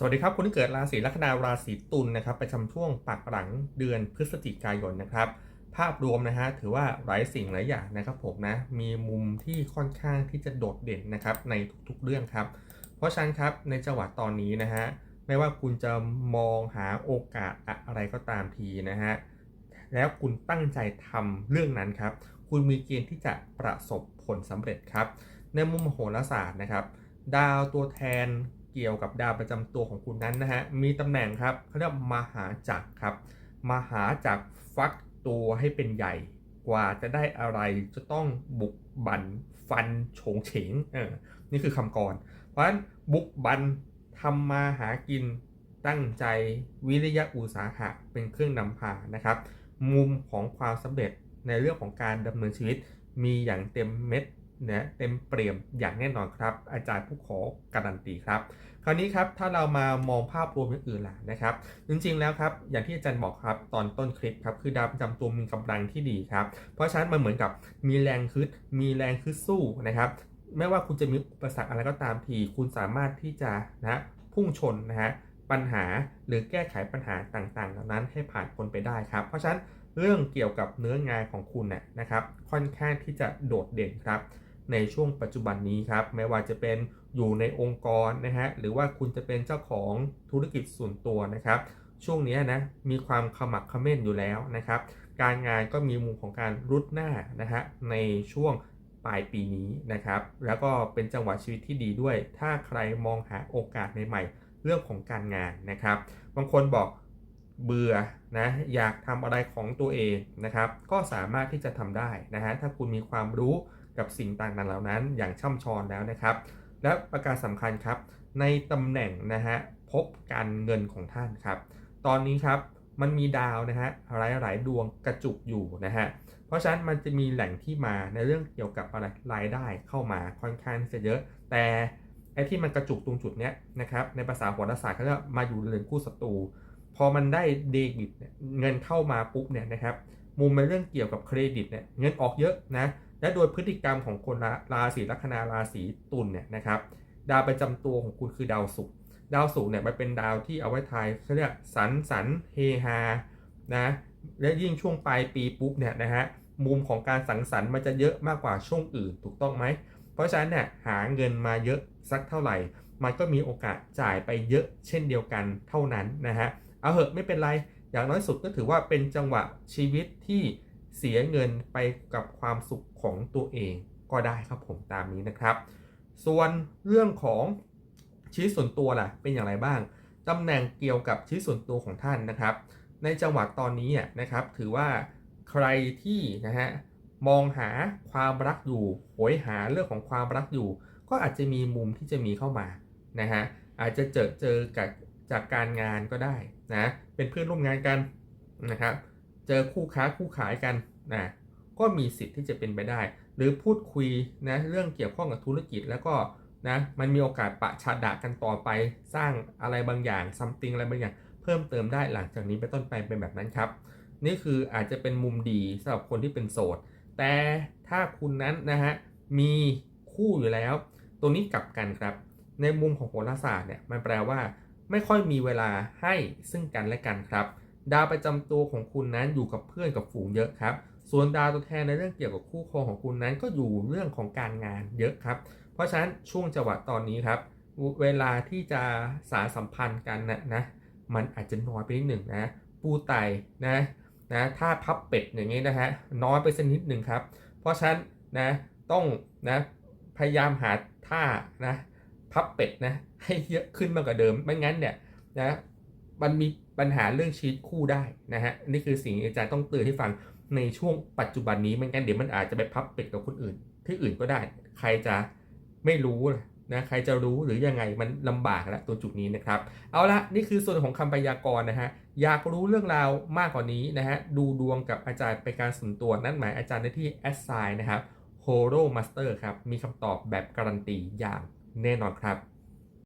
สวัสดีครับคนที่เกิดราศีลัคนาราศีตุลนะครับประจำช่วงปักหลังเดือนพฤศจิกายนนะครับ ภาพรวมนะฮะถือว่าหลายสิ่งหลายอย่างนะครับผมนะมีมุมที่ค่อนข้างที่จะโดดเด่นนะครับในทุกๆเรื่องครับ เพราะฉะนั้นครับในจังหวะตอนนี้นะฮะไม่ว่าคุณจะมองหาโอกาสอะไรก็ตามทีนะฮะแล้วคุณตั้งใจทำเรื่องนั้นครับ คุณมีเกณฑ์ที่จะประสบผลสำเร็จครับ ในมุมโหราศาสตร์นะครับ ดาวตัวแทน เกี่ยวกับดาวประจำตัวของคุณนั้นนะฮะมีตำแหน่งครับเขาเรียกมหาจักรครับมหาจักรฟักตัวให้เป็นใหญ่กว่าจะได้อะไรจะต้องบุกบันฟันโฉงเฉงเออนี่คือคำกร เพราะฉะนั้นบุกบันทำมาหากินตั้งใจวิริยะอุตสาหะเป็นเครื่องนำพานะครับ มุมของความสำเร็จในเรื่องของการดำเนินชีวิตมีอย่างเต็มเม็ด นะเต็มเปี่ยมอย่างแน่นอนครับ อาจารย์ผู้ขอการันตีครับ คราวนี้ครับถ้าเรามามองภาพรวมอย่างอื่นล่ะนะครับ จริงๆแล้วครับอย่างที่อาจารย์บอกครับตอนต้นคลิปครับคือดาวประจำตัวมีกำลังที่ดีครับ เพราะฉะนั้นมันเหมือนกับมีแรงคึดมีแรงคึดสู้นะครับไม่ว่าคุณจะมีอุปสรรคอะไรก็ตามทีคุณสามารถที่จะนะพุ่งชนนะฮะปัญหาหรือแก้ไขปัญหาต่างๆเหล่านั้นให้ผ่านพ้นไปได้ครับ เพราะฉะนั้นเรื่องเกี่ยวกับเนื้องานของคุณน่ยนะครับ ค่อนข้างที่จะโดดเด่นครับ ในช่วงปัจจุบันนี้ครับไม่ว่าจะเป็นอยู่ในองค์กรนะฮะหรือว่าคุณจะเป็นเจ้าของธุรกิจส่วนตัวนะครับช่วงนี้นะมีความขมักขม้นอยู่แล้วนะครับการงานก็มีมุมของการรุดหน้านะฮะในช่วงปลายปีนี้นะครับแล้วก็เป็นจังหวะชีวิตที่ดีด้วย ถ้าใครมองหาโอกาสใหม่ๆเรื่องของการงานนะครับ บางคนบอกเบื่อนะอยากทำอะไรของตัวเองนะครับก็สามารถที่จะทำได้นะฮะถ้าคุณมีความรู้ กับสิ่งต่างๆเหล่านั้น อย่างช่ำชองแล้วนะครับ และประการสำคัญครับ ในตำแหน่งนะฮะพบการเงินของท่านครับ ตอนนี้ครับมันมีดาวนะฮะหลายๆดวงกระจุกอยู่นะฮะเพราะฉะนั้นมันจะมีแหล่งที่มาในเรื่องเกี่ยวกับอะไรรายได้เข้ามาค่อนข้างที่จะเยอะ แต่ไอ้ที่มันกระจุกตรงจุดเนี้ยนะครับในภาษาโหราศาสตร์เขาเรียกมาอยู่เรือนคู่ศัตรูพอมันได้เดบิตเงินเข้ามาปุ๊บเนี่ยนะครับมุมในเรื่องเกี่ยวกับเครดิตเนี่ยเงินออกเยอะนะ และโดยพฤติกรรมของคนราศีลัคนาราศีตุลเนี่ยนะครับดาวประจำตัวของคุณคือดาวศุกร์ดาวศุกร์เนี่ยมันเป็นดาวที่เอาไว้ทายเขาเรียกสันสันเฮฮานะและยิ่งช่วงปลายปีปุ๊บเนี่ยนะฮะมุมของการสังสรรค์มันจะเยอะมากกว่าช่วงอื่นถูกต้องไหม เพราะฉะนั้นเนี่ยหาเงินมาเยอะสักเท่าไหร่ มันก็มีโอกาสจ่ายไปเยอะเช่นเดียวกันเท่านั้นนะฮะเอาเหอะไม่เป็นไรอย่างน้อยสุดก็ถือว่าเป็นจังหวะชีวิตที่ เสียเงินไปกับความสุขของตัวเองก็ได้ครับผมตามนี้นะครับ ส่วนเรื่องของชีวิตส่วนตัวล่ะเป็นอย่างไรบ้างตำแหน่งเกี่ยวกับชีวิตส่วนตัวของท่านนะครับ ในจังหวะตอนนี้นะครับ ถือว่าใครที่นะฮะมองหาความรักอยู่โหยหาเรื่องของความรักอยู่ ก็อาจจะมีมุมที่จะมีเข้ามานะฮะอาจจะเจอเจอกับจากการงานก็ได้นะเป็นเพื่อนร่วมงานกันนะครับ เจอคู่ค้าคู่ขายกันนะก็มีสิทธิ์ที่จะเป็นไปได้ หรือพูดคุยนะเรื่องเกี่ยวข้องกับธุรกิจแล้วก็นะมันมีโอกาสปะชาดะกันต่อไปสร้างอะไรบางอย่างซัมติงอะไรบางอย่าง เพิ่มเติมได้หลังจากนี้ไปต้นไปเป็นแบบนั้นครับ นี่คืออาจจะเป็นมุมดีสำหรับคนที่เป็นโสด แต่ถ้าคุณนั้นนะฮะมีคู่อยู่แล้วตรงนี้กลับกันครับ ในมุมของโหราศาสตร์เนี่ยมันแปลว่า ไม่ค่อยมีเวลาให้ซึ่งกันและกันครับ ดาวประจำตัวของคุณนั้นอยู่กับเพื่อนกับฝูงเยอะครับ ส่วนดาวตัวแทนในเรื่องเกี่ยวกับคู่ครองของคุณนั้นก็อยู่เรื่องของการงานเยอะครับ เพราะฉะนั้นช่วงจังหวะตอนนี้ครับ เวลาที่จะสารสัมพันธ์กันนะนะ มันอาจจะน้อยไปนิดหนึ่งนะ ปูไตนะนะถ้าพับเป็ดอย่างนี้นะฮะน้อยไปสักนิดหนึ่งครับ เพราะฉะนั้นนะต้องนะพยายามหาท่านะพับเป็ดนะให้เยอะขึ้นมากกว่าเดิมไม่งั้นเนี่ยนะ มันมีปัญหาเรื่องชีวิตคู่ได้นะฮะนี่คือสิ่งอาจารย์ต้องเตือนให้ฟังในช่วงปัจจุบันนี้ไม่งั้นเดี๋ยวมันอาจจะไปพับเป็ดกับคนอื่น ที่อื่นก็ได้ ใครจะไม่รู้นะใครจะรู้หรือยังไงมันลำบากแล้วตัวจุดนี้นะครับ เอาละนี่คือส่วนของคำพยากรณ์นะฮะอยากรู้เรื่องราวมากกว่านี้นะฮะดูดวงกับอาจารย์เป็นการส่วนตัวนั่นหมายอาจารย์ได้ที่ a s s i g n นะครับ h o r o Master ครับมีคำตอบแบบการันตีอย่างแน่นอนครับ